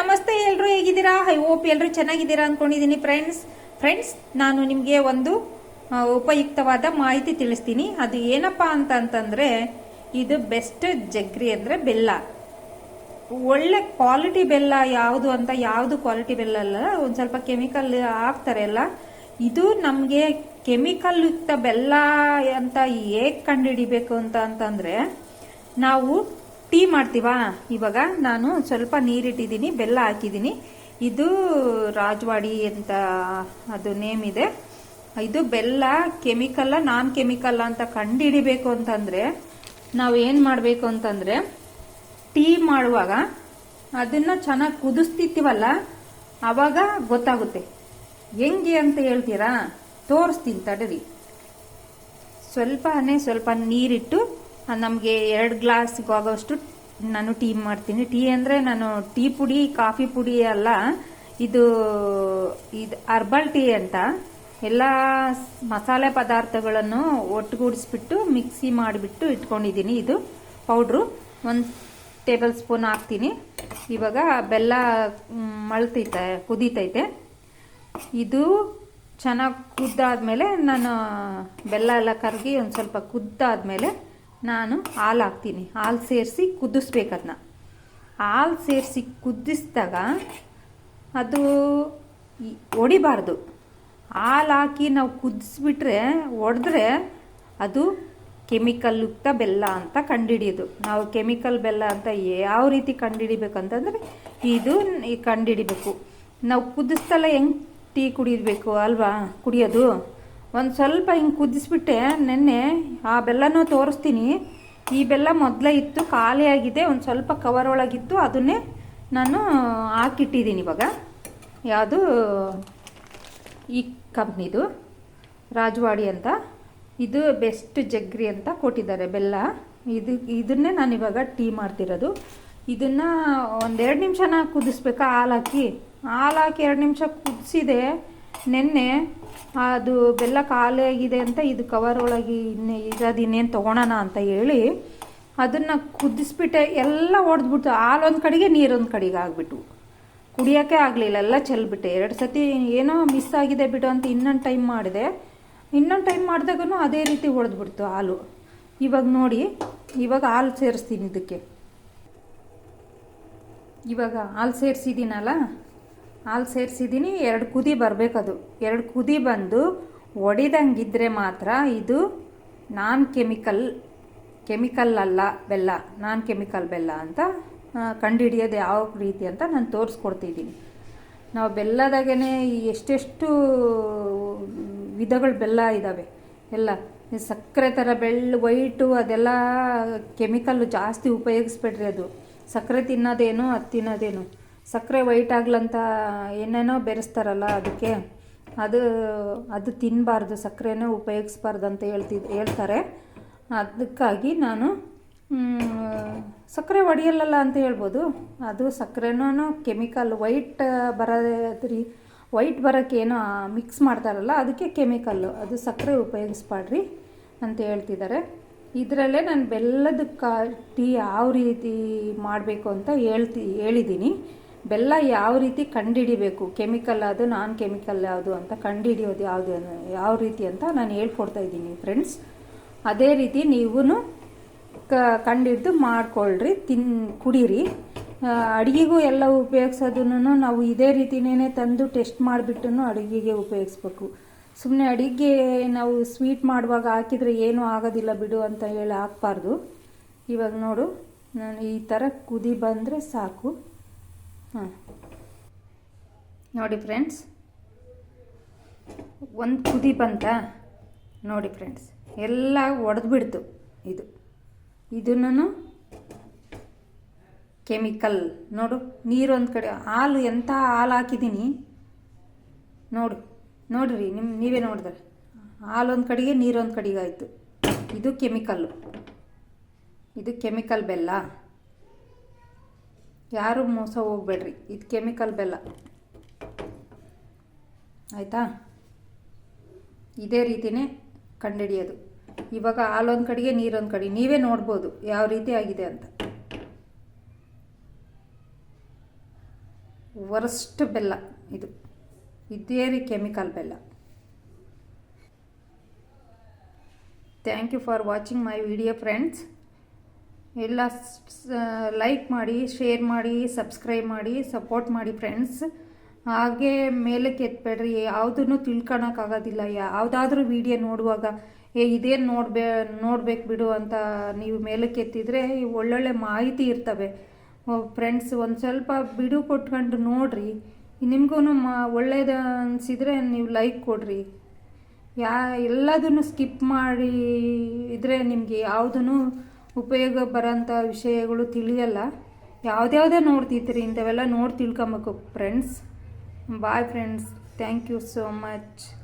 ನಮಸ್ತೆ, ಎಲ್ಲರೂ ಹೇಗಿದ್ದೀರಾ? ಐ ಹೋಪ್ ಎಲ್ಲರೂ ಚೆನ್ನಾಗಿದ್ದೀರಾ ಅಂದ್ಕೊಂಡಿದ್ದೀನಿ ಫ್ರೆಂಡ್ಸ್ ಫ್ರೆಂಡ್ಸ್ ನಾನು ನಿಮಗೆ ಒಂದು ಉಪಯುಕ್ತವಾದ ಮಾಹಿತಿ ತಿಳಿಸ್ತೀನಿ. ಅದು ಏನಪ್ಪಾ ಅಂತ ಅಂತಂದ್ರೆ, ಇದು ಬೆಸ್ಟ್ ಜಗ್ರಿ ಅಂದ್ರೆ ಬೆಲ್ಲ. ಒಳ್ಳೆ ಕ್ವಾಲಿಟಿ ಬೆಲ್ಲ ಯಾವುದು ಅಂತ ಯಾವುದು ಕ್ವಾಲಿಟಿ ಬೆಲ್ಲ ಅಲ್ಲ, ಒಂದು ಸ್ವಲ್ಪ ಕೆಮಿಕಲ್ ಹಾಕ್ತಾರೆ ಅಲ್ಲ. ಇದು ನಮಗೆ ಕೆಮಿಕಲ್ ಯುಕ್ತ ಬೆಲ್ಲ ಅಂತ ಹೇಗೆ ಕಂಡುಹಿಡಿಬೇಕು ಅಂತ ಅಂತಂದ್ರೆ, ನಾವು ಟೀ ಮಾಡ್ತೀವಾ? ಇವಾಗ ನಾನು ಸ್ವಲ್ಪ ನೀರಿಟ್ಟಿದ್ದೀನಿ, ಬೆಲ್ಲ ಹಾಕಿದ್ದೀನಿ. ಇದು ರಾಜವಾಡಿ ಅಂತ ಅದು ನೇಮ್ ಇದೆ. ಇದು ಬೆಲ್ಲ ಕೆಮಿಕಲ್ಲ ನಾನ್ ಕೆಮಿಕಲ್ ಅಂತ ಕಂಡುಹಿಡಿಬೇಕು ಅಂತಂದ್ರೆ, ನಾವು ಏನು ಮಾಡಬೇಕು ಅಂತಂದ್ರೆ, ಟೀ ಮಾಡುವಾಗ ಅದನ್ನ ಚೆನ್ನಾಗಿ ಕುದಿಸ್ತಿರ್ತೀವಲ್ಲ ಅವಾಗ ಗೊತ್ತಾಗುತ್ತೆ. ಹೆಂಗೆ ಅಂತ ಹೇಳ್ತೀರಾ? ತೋರಿಸ್ತೀನಿ ತಡರಿ. ಸ್ವಲ್ಪನೇ ಸ್ವಲ್ಪ ನೀರಿಟ್ಟು ನಮಗೆ ಎರಡು ಗ್ಲಾಸ್ ಆಗೋಷ್ಟು ನಾನು ಟೀ ಮಾಡ್ತೀನಿ. ಟೀ ಅಂದರೆ ನಾನು ಟೀ ಪುಡಿ ಕಾಫಿ ಪುಡಿ ಅಲ್ಲ, ಇದು ಇದು ಹರ್ಬಲ್ ಟೀ ಅಂತ. ಎಲ್ಲ ಮಸಾಲೆ ಪದಾರ್ಥಗಳನ್ನು ಒಟ್ಟುಗೂಡಿಸ್ಬಿಟ್ಟು ಮಿಕ್ಸಿ ಮಾಡಿಬಿಟ್ಟು ಇಟ್ಕೊಂಡಿದ್ದೀನಿ. ಇದು ಪೌಡ್ರು ಒಂದು ಟೇಬಲ್ ಸ್ಪೂನ್ ಹಾಕ್ತೀನಿ. ಇವಾಗ ಬೆಲ್ಲ ಮಳ್ತೈತೆ ಕುದೀತೈತೆ. ಇದು ಚೆನ್ನಾಗಿ ಕುದ್ದಾದ್ಮೇಲೆ ನಾನು ಬೆಲ್ಲ ಎಲ್ಲ ಕರಗಿ ಒಂದು ಸ್ವಲ್ಪ ಕುದ್ದಾದ್ಮೇಲೆ ನಾನು ಹಾಲು ಹಾಕ್ತೀನಿ ಹಾಲು ಸೇರಿಸಿ ಕುದಿಸ್ಬೇಕು ಅದನ್ನ ಹಾಲು ಸೇರಿಸಿ ಕುದಿಸಿದಾಗ ಅದು ಒಡಿಬಾರ್ದು. ಹಾಲು ಹಾಕಿ ನಾವು ಕುದಿಸ್ಬಿಟ್ರೆ, ಒಡೆದ್ರೆ ಅದು ಕೆಮಿಕಲ್ ಯುಕ್ತ ಬೆಲ್ಲ ಅಂತ ಕಂಡುಹಿಡಿಯೋದು ನಾವು ಕೆಮಿಕಲ್ ಬೆಲ್ಲ ಅಂತ ಯಾವ ರೀತಿ ಕಂಡುಹಿಡಿಬೇಕಂತಂದರೆ ಇದು ಕಂಡುಹಿಡಿಬೇಕು ನಾವು ಕುದಿಸ್ತಲ್ಲ ಹೆಂಗೆ ಟೀ ಕುಡಿಯಬೇಕು ಅಲ್ವಾ? ಕುಡಿಯೋದು? ಒಂದು ಸ್ವಲ್ಪ ಹಿಂಗೆ ಕುದಿಸ್ಬಿಟ್ಟೆ, ನೆನ್ನೆ ಆ ಬೆಲ್ಲನೂ ತೋರಿಸ್ತೀನಿ. ಈ ಬೆಲ್ಲ ಮೊದಲೇ ಇತ್ತು ಖಾಲಿಯಾಗಿದೆ ಒಂದು ಸ್ವಲ್ಪ ಕವರ್ ಒಳಗಿತ್ತು, ಅದನ್ನೇ ನಾನು ಹಾಕಿಟ್ಟಿದ್ದೀನಿ ಇವಾಗ. ಯಾವುದು? ಈ ಕಂಪ್ನಿದು, ರಾಜವಾಡಿ ಅಂತ. ಇದು ಬೆಸ್ಟ್ ಜಗ್ರಿ ಅಂತ ಕೊಟ್ಟಿದ್ದಾರೆ ಬೆಲ್ಲ. ಇದು, ಇದನ್ನೇ ನಾನು ಇವಾಗ ಟೀ ಮಾಡ್ತಿರೋದು. ಇದನ್ನು ಒಂದೆರಡು ನಿಮಿಷನ ಕುದಿಸ್ಬೇಕಾ? ಹಾಲು ಹಾಕಿ. ಹಾಲು ಹಾಕಿ ಎರಡು ನಿಮಿಷ ಕುದಿಸಿದೆ. ನೆನ್ನೆ, ಅದು ಬೆಲ್ಲ ಖಾಲಿಯಾಗಿದೆ ಅಂತ ಇದು ಕವರ್ ಒಳಗೆ ಇನ್ನೇ ಇರೋದು ಇನ್ನೇನು ತೊಗೊಳೋಣ ಅಂತ ಹೇಳಿ ಅದನ್ನು ಕುದಿಸ್ಬಿಟ್ಟೆ, ಎಲ್ಲ ಹೊಡೆದ್ಬಿಟ್ಟು ಹಾಲು ಒಂದು ಕಡೆಗೆ, ನೀರೊಂದು ಕಡೆಗೆ ಆಗಿಬಿಟ್ಟು ಕುಡಿಯೋಕ್ಕೆ ಆಗಲಿಲ್ಲ, ಎಲ್ಲ ಚೆಲ್ಬಿಟ್ಟೆ. ಎರಡು ಸತಿ ಏನೋ ಮಿಸ್ ಆಗಿದೆ ಬಿಡು ಅಂತ ಇನ್ನೊಂದು ಟೈಮ್ ಮಾಡಿದೆ. ಇನ್ನೊಂದು ಟೈಮ್ ಮಾಡಿದಾಗೂ ಅದೇ ರೀತಿ ಹೊಡೆದ್ಬಿಡ್ತು ಹಾಲು. ಇವಾಗ ನೋಡಿ, ಇವಾಗ ಹಾಲು ಸೇರಿಸ್ತೀನಿ ಇದಕ್ಕೆ. ಇವಾಗ ಹಾಲು ಸೇರಿಸಿದ್ದೀನಲ್ಲ? ಹಾಲು ಸೇರಿಸಿದ್ದೀನಿ ಎರಡು ಕುದಿ ಬರಬೇಕದು. ಎರಡು ಕುದಿ ಬಂದು ಒಡಿದಂಗಿದ್ರೆ ಮಾತ್ರ ಇದು ನಾನ್ ಕೆಮಿಕಲ್ ಕೆಮಿಕಲ್ ಅಲ್ಲ ಬೆಲ್ಲ, ನಾನ್ ಕೆಮಿಕಲ್ ಬೆಲ್ಲ ಅಂತ ಕಂಡುಹಿಡಿಯೋದು ಯಾವ ರೀತಿ ಅಂತ ನಾನು ತೋರಿಸ್ಕೊಡ್ತಿದ್ದೀನಿ ನಾವು ಬೆಲ್ಲದಾಗೇ ಎಷ್ಟೆಷ್ಟು ವಿಧಗಳು ಬೆಲ್ಲ ಇದ್ದಾವೆ ಎಲ್ಲ ಸಕ್ಕರೆ ಥರ ಬೆಳ್ಳು, ವೈಟು ಅದೆಲ್ಲ ಕೆಮಿಕಲ್ಲು ಜಾಸ್ತಿ ಉಪಯೋಗಿಸ್ಬೇಡ್ರಿ ಅದು. ಸಕ್ಕರೆ ತಿನ್ನೋದೇನು, ಅದು ತಿನ್ನೋದೇನು. ಸಕ್ಕರೆ ವೈಟ್ ಆಗ್ಲಂತ ಏನೇನೋ ಬೆರೆಸ್ತಾರಲ್ಲ ಅದಕ್ಕೆ, ಅದು ಅದು ತಿನ್ನಬಾರ್ದು ಸಕ್ಕರೆನೇ ಉಪಯೋಗಿಸ್ಬಾರ್ದು ಅಂತ ಹೇಳ್ತಿ, ಹೇಳ್ತಾರೆ. ಅದಕ್ಕಾಗಿ ನಾನು ಸಕ್ಕರೆ ಒಡೆಯಲ್ಲಲ್ಲ ಅಂತ ಹೇಳ್ಬೋದು. ಅದು ಸಕ್ಕರೆನೂ ಕೆಮಿಕಲ್ ವೈಟ್ ಬರೋದ್ರಿ ವೈಟ್ ಬರೋಕ್ಕೆ ಏನೋ ಮಿಕ್ಸ್ ಮಾಡ್ತಾರಲ್ಲ, ಅದಕ್ಕೆ ಕೆಮಿಕಲ್ಲು ಅದು ಸಕ್ಕರೆ ಉಪಯೋಗಿಸ್ಬಾಡ್ರಿ ಅಂತ ಹೇಳ್ತಿದ್ದಾರೆ. ಇದರಲ್ಲೇ ನಾನು ಬೆಲ್ಲದ ಕಾ, ಟೀ ಯಾವ ರೀತಿ ಮಾಡಬೇಕು ಅಂತ ಹೇಳ್ತಿ ಹೇಳಿದ್ದೀನಿ ಬೆಲ್ಲ ಯಾವ ರೀತಿ ಕಂಡುಹಿಡಿಬೇಕು ಕೆಮಿಕಲ್ ಅದು, ನಾನ್ ಕೆಮಿಕಲ್ ಯಾವುದು ಅಂತ ಕಂಡುಹಿಡಿಯೋದು ಯಾವುದು ಯಾವ ರೀತಿ ಅಂತ ನಾನು ಹೇಳ್ಕೊಡ್ತಾ ಇದ್ದೀನಿ ಫ್ರೆಂಡ್ಸ್ ಅದೇ ರೀತಿ ನೀವೂ ಕ, ಕಂಡಿಡ್ದು ಮಾಡ್ಕೊಳ್ರಿ, ತಿನ್, ಕುಡೀರಿ. ಅಡುಗೆಗೂ ಎಲ್ಲ ಉಪಯೋಗಿಸೋದನ್ನು ನಾವು ಇದೇ ರೀತಿನೇ ತಂದು ಟೆಸ್ಟ್ ಮಾಡಿಬಿಟ್ಟು ಅಡುಗೆಗೆ ಉಪಯೋಗಿಸ್ಬೇಕು. ಸುಮ್ಮನೆ ಅಡುಗೆ ನಾವು ಸ್ವೀಟ್ ಮಾಡುವಾಗ ಹಾಕಿದರೆ ಏನೂ ಆಗೋದಿಲ್ಲ ಬಿಡು ಅಂತ ಹೇಳಿ ಹಾಕ್ಬಾರ್ದು. ಇವಾಗ ನೋಡು, ನಾನು ಈ ಥರ ಕುದಿ ಬಂದರೆ ಸಾಕು. ಹಾಂ ನೋಡಿ ಫ್ರೆಂಡ್ಸ್, ಒಂದು ಕುದಿ ಬಂತ? ನೋಡಿ ಫ್ರೆಂಡ್ಸ್, ಎಲ್ಲ ಒಡೆದ್ಬಿಡ್ತು ಇದು. ಇದನ್ನು ಕೆಮಿಕಲ್. ನೋಡು ನೀರು ಒಂದು ಕಡೆ, ಹಾಲು ಎಂಥ ಹಾಲು ಹಾಕಿದ್ದೀನಿ ನೋಡು, ನೋಡಿರಿ ನಿಮ್ಮ ನೀವೇ ನೋಡಿದ್ರೆ. ಹಾಲೊಂದು ಕಡೆಗೆ ನೀರು ಒಂದು ಕಡೆಗೆ ಆಯಿತು. ಇದು ಕೆಮಿಕಲ್ಲು. ಇದು ಕೆಮಿಕಲ್ ಬೆಲ್ಲ. ಯಾರು ಮೋಸ ಹೋಗ್ಬೇಡ್ರಿ. ಇದು ಕೆಮಿಕಲ್ ಬೆಲ್ಲ. ಆಯಿತಾ? ಇದೇ ರೀತಿನೇ ಕಂಡುಹಿಡಿಯೋದು. ಇವಾಗ ಹಾಲೊಂದು ಕಡೆಗೆ, ನೀರೊಂದು ಕಡೆ. ನೀವೇ ನೋಡ್ಬೋದು ಯಾವ ರೀತಿ ಆಗಿದೆ ಅಂತ. ವರ್ಸ್ಟ್ ಬೆಲ್ಲ ಇದು. ಇದೇ ರೀ ಕೆಮಿಕಲ್ ಬೆಲ್ಲ. Thank you for watching my video friends ಎಲ್ಲ ಲೈಕ್ ಮಾಡಿ ಶೇರ್ ಮಾಡಿ ಸಬ್ಸ್ಕ್ರೈಬ್ ಮಾಡಿ ಸಪೋರ್ಟ್ ಮಾಡಿ ಫ್ರೆಂಡ್ಸ್ ಹಾಗೆ ಮೇಲಕ್ಕೆ ಕೆತ್ತಬೇಡ್ರಿ ಯಾವುದನ್ನು ತಿಳ್ಕೊಳಕ್ಕಾಗೋದಿಲ್ಲ ಯಾವುದಾದ್ರೂ ವಿಡಿಯೋ ನೋಡುವಾಗ, ಏ, ಇದೇನು ನೋಡ್ಬೇ, ನೋಡ್ಬೇಕು ಬಿಡು ಅಂತ ನೀವು ಮೇಲಕ್ಕೆ ಎತ್ತಿದ್ರೆ ಒಳ್ಳೊಳ್ಳೆ ಮಾಹಿತಿ ಇರ್ತವೆ. ಫ್ರೆಂಡ್ಸ್ ಒಂದು ಸ್ವಲ್ಪ ಬಿಡು ಕೊಟ್ಕೊಂಡು ನೋಡಿರಿ. ನಿಮಗೂ ಮಾ, ಒಳ್ಳೇದು ಅನಿಸಿದರೆ ನೀವು ಲೈಕ್ ಕೊಡ್ರಿ. ಯಾ, ಎಲ್ಲದನ್ನು ಸ್ಕಿಪ್ ಮಾಡಿ ಇದ್ರೆ ನಿಮಗೆ ಯಾವುದೂ ಉಪಯೋಗ ಬರೋಂಥ ವಿಷಯಗಳು ತಿಳಿಯಲ್ಲ. ಯಾವ್ದ್ಯಾವುದೇ ನೋಡ್ತಿರ್ತೀರಿ ಇಂಥವೆಲ್ಲ ನೋಡಿ ತಿಳ್ಕೊಬೇಕು. Friends bye friends thank you so much